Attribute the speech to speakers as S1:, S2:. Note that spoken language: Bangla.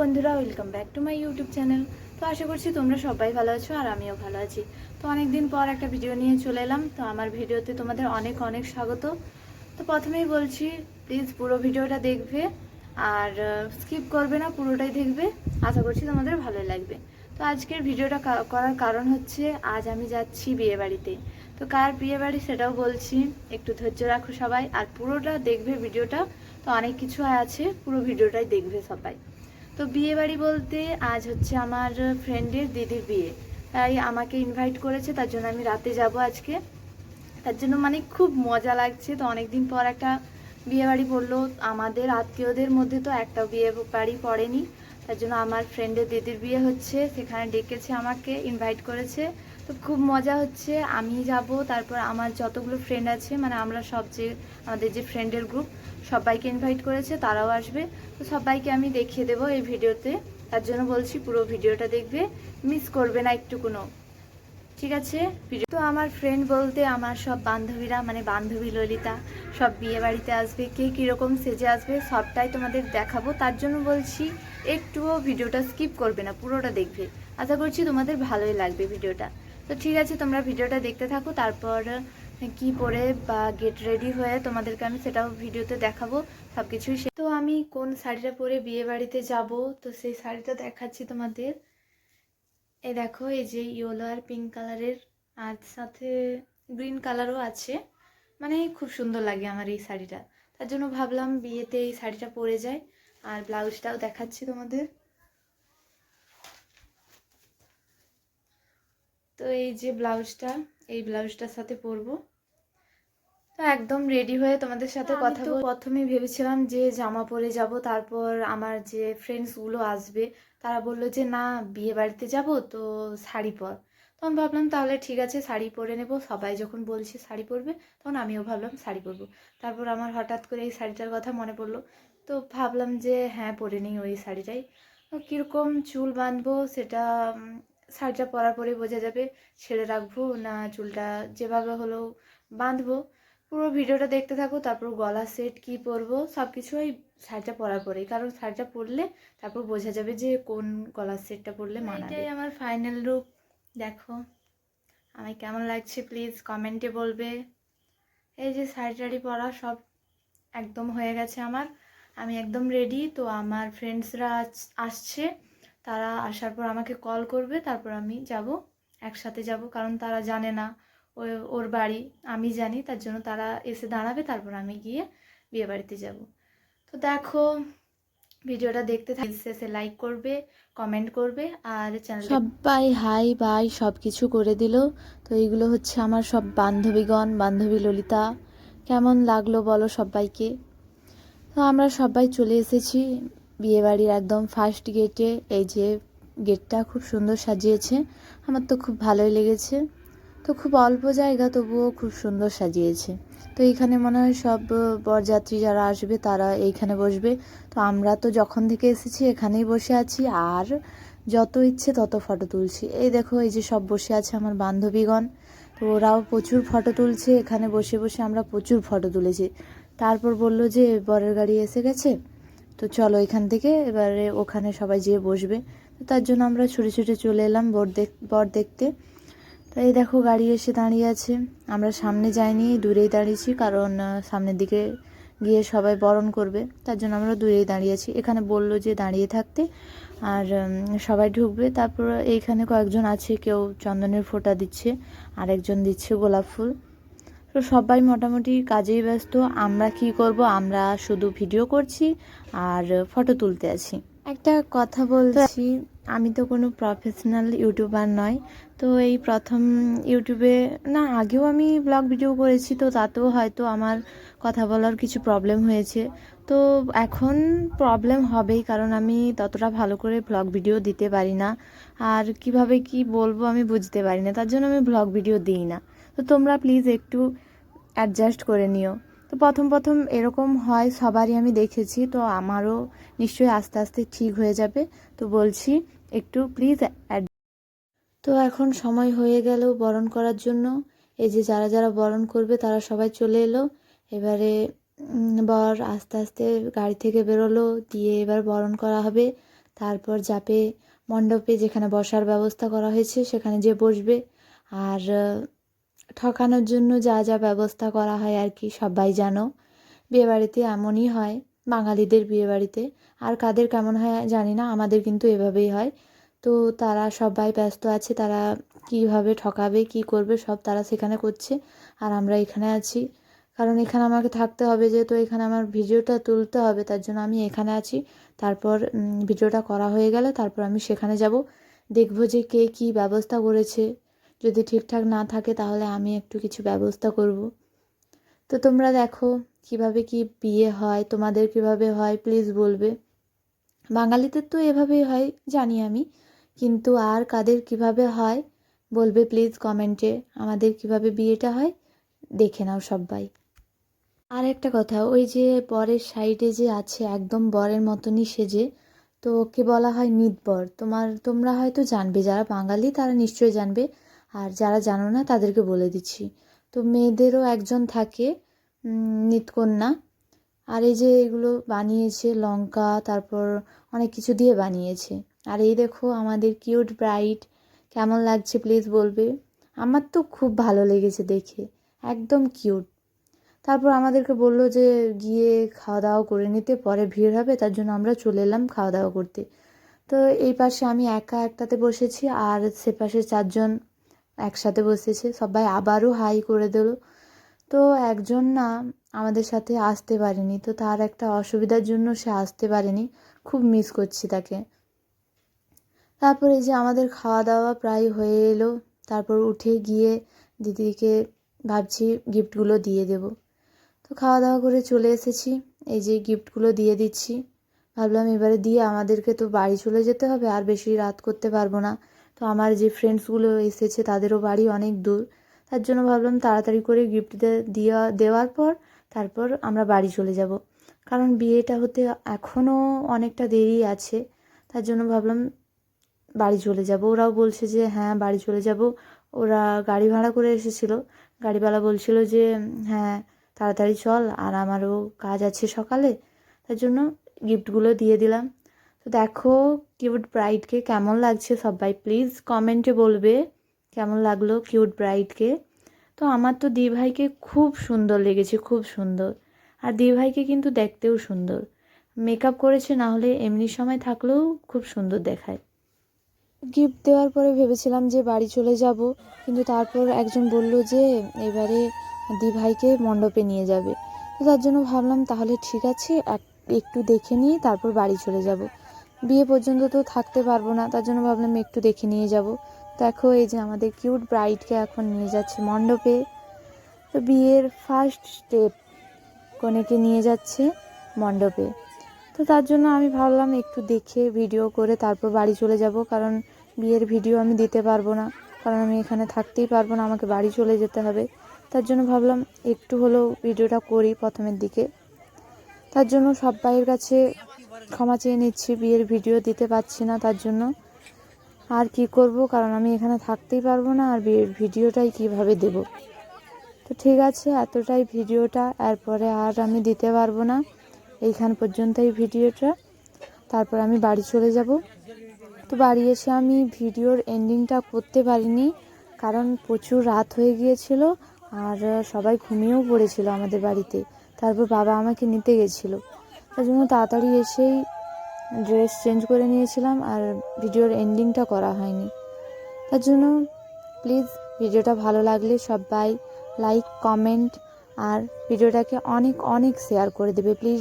S1: বন্ধুরা welcome back to my YouTube channel তো আশা করছি তোমরা সবাই ভালো আছো আর আমিও ভালো আছি। তো অনেক দিন পর একটা ভিডিও নিয়ে চলে এলাম। তো আমার ভিডিওতে তোমাদের অনেক অনেক স্বাগত। তো প্রথমেই বলছি প্লিজ পুরো ভিডিওটা দেখবে আর স্কিপ করবে না, পুরোটাই দেখবে। আশা করছি তোমাদের ভালোই লাগবে। তো আজকের ভিডিওটা করার কারণ হচ্ছে, আজ আমি যাচ্ছি বিয়ে বাড়িতে। তো কার বিয়ে বাড়ি সেটাও বলছি, একটু ধৈর্য রাখো সবাই। আর পুরোটা দেখবে ভিডিওটা, তো অনেক কিছু আছে, পুরো ভিডিওটাই দেখবে সবাই। তো বিয়ে বাড়ি বলতে আজ হচ্ছে আমার ফ্রেন্ডের দিদির বিয়ে। তাই আমাকে ইনভাইট করেছে, তার জন্য আমি রাতে যাব আজকে। তার জন্য মানে খুব মজা লাগছে। তো অনেকদিন পর একটা বিয়ে বাড়ি পড়ল। আমাদের আত্মীয়দের মধ্যে তো একটা বিয়ে বাড়ি পড়েনি। তার জন্য আমার ফ্রেন্ডের দিদির বিয়ে হচ্ছে। সেখানে ডেকেছে আমাকে ইনভাইট করেছে। তো খুব মজা হচ্ছে। আমি যাব, তারপর আমার যতগুলো ফ্রেন্ড আছে মানে আমরা সব যে, আমাদের যে ফ্রেন্ডের গ্রুপ সবাইকে ইনভাইট করেছে, তারাও আসবে। তো সবাইকে আমি দেখিয়ে দেবো এই ভিডিওতে। তার জন্য বলছি পুরো ভিডিওটা দেখবে। মিস করবে না একটুকুনো ঠিক আছে? তো আমার ফ্রেন্ড বলতে আমার সব বান্ধবীরা মানে বান্ধবী ললিতা, সব বিয়ে বাড়িতে আসবে, কে কীরকম সেজে আসবে, সবটাই তোমাদের দেখাবো। তার জন্য বলছি, একটুও ভিডিওটা স্কিপ করবে না, পুরোটা দেখবে। আশা করছি তোমাদের ভালোই লাগবে ভিডিওটা। তো ঠিক আছে, তোমরা ভিডিওটা দেখতে থাকো। তারপর কি পরে বা গেট রেডি হয়ে তোমাদেরকে আমি সেটাও ভিডিওতে দেখাবো সব কিছুই সে তো আমি কোন শাড়িটা পরে বিয়ে বাড়িতে যাব? তো সেই শাড়িটা দেখাচ্ছি তোমাদের। এই দেখো, এই যে ইয়েলো আর পিঙ্ক কালারের আর সাথে গ্রিন কালারও আছে। মানে খুব সুন্দর লাগে আমার এই শাড়িটা। তার জন্য ভাবলাম বিয়েতে এই শাড়িটা পরে যায় আর ব্লাউজটাও দেখাচ্ছি তোমাদের। তো এই যে ব্লাউজটা এই ব্লাউজটার সাথে পরবো। তো একদম রেডি হয়ে তোমাদের সাথে কথা প্রথমে ভেবেছিলাম যে জামা পরে যাব তারপর আমার যে ফ্রেন্ডসগুলো আসবে তারা বলল যে না বিয়ে বাড়িতে যাব তো শাড়ি পর। তখন ভাবলাম তাহলে ঠিক আছে শাড়ি পরে নেব। সবাই যখন বলছে শাড়ি পরবে তখন আমিও ভাবলাম শাড়ি পরবো। তারপর আমার হঠাৎ করে এই শাড়িটার কথা মনে পড়ল। তো ভাবলাম যে হ্যাঁ পরে নিই ওই শাড়িটাই। কীরকম চুল বাঁধবো সেটা শাড়িটা পরার পরে বোঝা যাবে ছেড়ে রাখব না চুলটা যেভাবে হলো বাঁধবো। পুরো ভিডিওটা দেখতে থাকো তারপর গলা সেট কি পরবো সব কিছু ওই শাড়িটা পরার পরেই। কারণ শাড়িটা পরলে তারপর বোঝা যাবে যে কোন গলার সেটটা পরলে মানাবে। এটাই আমার ফাইনাল লুক দেখো। আমায় কেমন লাগছে প্লিজ কমেন্টে বলবে। এই যে শাড়ি টাড়ি পরা সব একদম হয়ে গেছে আমার। আমি একদম রেডি তো আমার ফ্রেন্ডসরা আসছে। তারা আসার পর আমাকে কল করবে, তারপর আমি যাব, একসাথে যাব, কারণ তারা জানে না ওর বাড়ি, আমি জানি, তার জন্য তারা এসে দাঁড়াবে, তারপর আমি গিয়ে বিয়ে বাড়িতে যাব। তো দেখো, ভিডিওটা দেখতে থাকি শেষে লাইক করবে কমেন্ট করবে, আর চ্যানেল
S2: সবাই হাই বাই সব কিছু করে দিল। তো এইগুলো হচ্ছে আমার সব বান্ধবীগণ, বান্ধবী ললিতা। কেমন লাগল বলো সবাইকে তো আমরা সবাই চলে এসেছি। বিয়েবাড়ির একদম ফার্স্ট গেটে এই যে গেটটা খুব সুন্দর সাজিয়েছে। আমার তো খুব ভালোই লেগেছে। তো খুব অল্প জায়গা তবুও খুব সুন্দর সাজিয়েছে। তো এইখানে মনে হয় সব বরযাত্রী যারা আসবে তারা এইখানে বসবে। তো আমরা তো যখন থেকে এসেছি এখানেই বসে আছি আর যত ইচ্ছে তত ফটো তুলছি। এই দেখো, এই যে সব বসে আছে আমার বান্ধবীগণ। তো ওরাও প্রচুর ফটো তুলছে। এখানে বসে বসে আমরা প্রচুর ফটো তুলেছি। তারপর বলল যে, বরের গাড়ি এসে গেছে? তো চলো এখান থেকে, এবারে ওখানে সবাই যেয়ে বসবে। তো তার জন্য আমরা ছুটে ছুটে চলে এলাম বর দেখ বর দেখতে। তো এই দেখো গাড়ি এসে দাঁড়িয়ে আছে। আমরা সামনে যাইনি, দূরেই দাঁড়িয়েছি, কারণ সামনের দিকে গিয়ে সবাই বরণ করবে। তার জন্য আমরা দূরেই দাঁড়িয়ে আছি। এখানে বলল যে দাঁড়িয়ে থাকতে। আর সবাই ঢুকবে। তারপর এইখানে কয়েকজন আছে, কেউ চন্দনের ফোঁটা দিচ্ছে আর একজন দিচ্ছে গোলাপ ফুল। তো সবাই মোটামুটি কাজেই ব্যস্ত। আমরা কি করব? আমরা শুধু ভিডিও করছি আর ফটো তুলতে আছি। একটা কথা বলছি, আমি তো কোনো প্রফেশনাল ইউটিউবার নয়। তো এই প্রথম ইউটিউবে না, আগেও আমি ব্লগ ভিডিও করেছি, তো তাতেও হয়তো আমার কথা বলার কিছু প্রবলেম হয়েছে। তো এখন প্রবলেম হবেই, কারণ আমি ততটা ভালো করে ব্লগ ভিডিও দিতে পারি না। আর কীভাবে কি বলব আমি বুঝতে পারি না, তার জন্য আমি ব্লগ ভিডিও দিই না। তো তোমরা প্লিজ একটু অ্যাডজাস্ট করে নিও। তো প্রথম প্রথম এরকম হয়, সবারই আমি দেখেছি, তো আমারও নিশ্চয়ই আস্তে আস্তে ঠিক হয়ে যাবে। তো বলছি, একটু প্লিজ তো এখন সময় হয়ে গেল বরণ করার জন্য। এই যে যারা যারা বরণ করবে, তারা সবাই চলে এলো। এবারে বর আস্তে আস্তে গাড়ি থেকে বেরোলো, দিয়ে এবার বরণ করা হবে।
S1: তারপর যাবে মণ্ডপে যেখানে বসার ব্যবস্থা করা হয়েছে, সেখানে যে বসবে। আর ঠকানোর জন্য যা যা ব্যবস্থা করা হয় আর কি, সবাই জানো। বিয়েবাড়িতে এমনই হয়, বাঙালিদের বিয়েবাড়িতে। আর কাদের কেমন হয় জানি না, আমাদের কিন্তু এভাবেই হয়। তো তারা সবাই ব্যস্ত আছে, তারা কীভাবে ঠকাবে, কি করবে, সব তারা সেখানে করছে আর আমরা এখানে আছি। কারণ এখানে আমাকে থাকতে হবে যেহেতু, এখানে আমার ভিডিওটা তুলতে হবে, তার জন্য আমি এখানে আছি। তারপর ভিডিওটা করা হয়ে গেলে তারপর আমি সেখানে যাব, দেখব যে কে কী ব্যবস্থা করেছে। যদি ঠিকঠাক না থাকে তাহলে আমি একটু কিছু ব্যবস্থা করব। তো তোমরা দেখো কীভাবে কি বিয়ে হয়, তোমাদের কীভাবে হয় প্লিজ বলবে। বাঙালিদের তো এভাবেই হয়, জানি আমি। কিন্তু আর কাদের কীভাবে হয় বলবে প্লিজ কমেন্টে আমাদের কীভাবে বিয়েটা হয় দেখে নাও সবাই। আর একটা কথা, ওই যে বরের সাইডে যে আছে, একদম বরের মতনই সেজে, তো ওকে বলা হয় মিতবর তোমার, তোমরা হয়তো জানবে, যারা বাঙালি তারা নিশ্চয়ই জানবে। আর যারা জানো না, তাদেরকে বলে দিচ্ছি। তো মেয়েদেরও একজন থাকে নিতকন্যা। আর এই যে এগুলো বানিয়েছে, লঙ্কা, তারপর অনেক কিছু দিয়ে বানিয়েছে। আর এই দেখো আমাদের কিউট ব্রাইট কেমন লাগছে প্লিজ বলবে? আমার তো খুব ভালো লেগেছে দেখে, একদম কিউট তারপর আমাদেরকে বলল যে গিয়ে খাওয়া দাওয়া করে নিতে, পরে ভিড় হবে, তার জন্য আমরা চলে এলাম খাওয়া দাওয়া করতে। তো এই পাশে আমি একা একটাতে বসেছি, আর সে পাশে চারজন একসাথে বসেছে, সবাই আবারও হাই করে দিল। তো একজন না আমাদের সাথে আসতে পারেনি, তো তার একটা অসুবিধার জন্য সে আসতে পারেনি। খুব মিস করছি তাকে। তারপরে যে আমাদের খাওয়া দাওয়া প্রায় হয়ে এলো, তারপর উঠে গিয়ে দিদিকে ভাবছি গিফটগুলো দিয়ে দেব। তো খাওয়া দাওয়া করে চলে এসেছি, এই যে গিফটগুলো দিয়ে দিচ্ছি। ভাবলাম এবারে দিয়ে আমাদেরকে তো বাড়ি চলে যেতে হবে, আর বেশি রাত করতে পারব না। তো আমার যে ফ্রেন্ডসগুলো এসেছে তাদেরও বাড়ি অনেক দূর। তার জন্য ভাবলাম তাড়াতাড়ি করে গিফট দেওয়া দেওয়ার পর তারপর আমরা বাড়ি চলে যাব। কারণ বিয়েটা হতে এখনও অনেকটা দেরি আছে। তার জন্য ভাবলাম বাড়ি চলে যাব। ওরাও বলছে যে হ্যাঁ বাড়ি চলে যাব। ওরা গাড়ি ভাড়া করে এসেছিল। গাড়িওয়ালা বলছিল যে হ্যাঁ তাড়াতাড়ি চল, আর আমারও কাজ আছে সকালে। তার জন্য গিফটগুলো দিয়ে দিলাম। তো দেখো কিউট ব্রাইডকে কেমন লাগছে সবাই প্লিজ কমেন্টে বলবে কেমন লাগল কিউট ব্রাইডকে তো আমার তো দি ভাইকে খুব সুন্দর লেগেছে, খুব সুন্দর। আর দি ভাইকে কিন্তু দেখতেও সুন্দর। মেকআপ করেছে না হলে এমনি সময় থাকলেও খুব সুন্দর দেখায়। গিফট দেওয়ার পরে ভেবেছিলাম যে বাড়ি চলে যাব, কিন্তু তারপর একজন বলল যে এবারে দি ভাইকে মণ্ডপে নিয়ে যাবে। তো তার জন্য ভাবলাম তাহলে ঠিক আছে, এক- একটু দেখে নিয়ে তারপর বাড়ি চলে যাব। বিয়ে পর্যন্ত তো থাকতে পারব না, তার জন্য ভাবলাম একটু দেখে নিয়ে যাব। দেখো এই যে আমাদের কিউট ব্রাইডকে এখন নিয়ে যাচ্ছে মণ্ডপে। তো বিয়ের ফার্স্ট স্টেপ কনেকে নিয়ে যাচ্ছে মণ্ডপে। তো তার জন্য আমি ভাবলাম একটু দেখে ভিডিও করে তারপর বাড়ি চলে যাব, কারণ বিয়ের ভিডিও আমি দিতে পারব না, কারণ আমি এখানে থাকতেই পারব না, আমাকে বাড়ি চলে যেতে হবে। তার জন্য ভাবলাম একটু হলেও ভিডিওটা করি প্রথমের দিকে। তার জন্য সবাইয়ের কাছে ক্ষমা চেয়ে নিচ্ছি, বিয়ের ভিডিও দিতে পারছি না তার জন্য। আর কি করব? কারণ আমি এখানে থাকতেই পারব না, আর বিয়ের ভিডিওটাই কীভাবে দেব? তো ঠিক আছে, এতটাই ভিডিওটা, এরপরে আর আমি দিতে পারব না। এইখান পর্যন্তই ভিডিওটা। তারপর আমি বাড়ি চলে যাব। তো বাড়ি এসে আমি ভিডিওর এন্ডিংটা করতে পারিনি, কারণ প্রচুর রাত হয়ে গিয়েছিল, আর সবাই ঘুমিয়েও পড়েছিল আমাদের বাড়িতে। তারপর বাবা আমাকে নিতে গেছিল। তার জন্য তাড়াতাড়ি এসেই ড্রেস চেঞ্জ করে নিয়েছিলাম আর ভিডিওর এন্ডিংটা করা হয়নি। তার জন্য প্লিজ ভিডিওটা ভালো লাগলে সবাই লাইক কমেন্ট আর ভিডিওটাকে অনেক অনেক শেয়ার করে দেবে। প্লিজ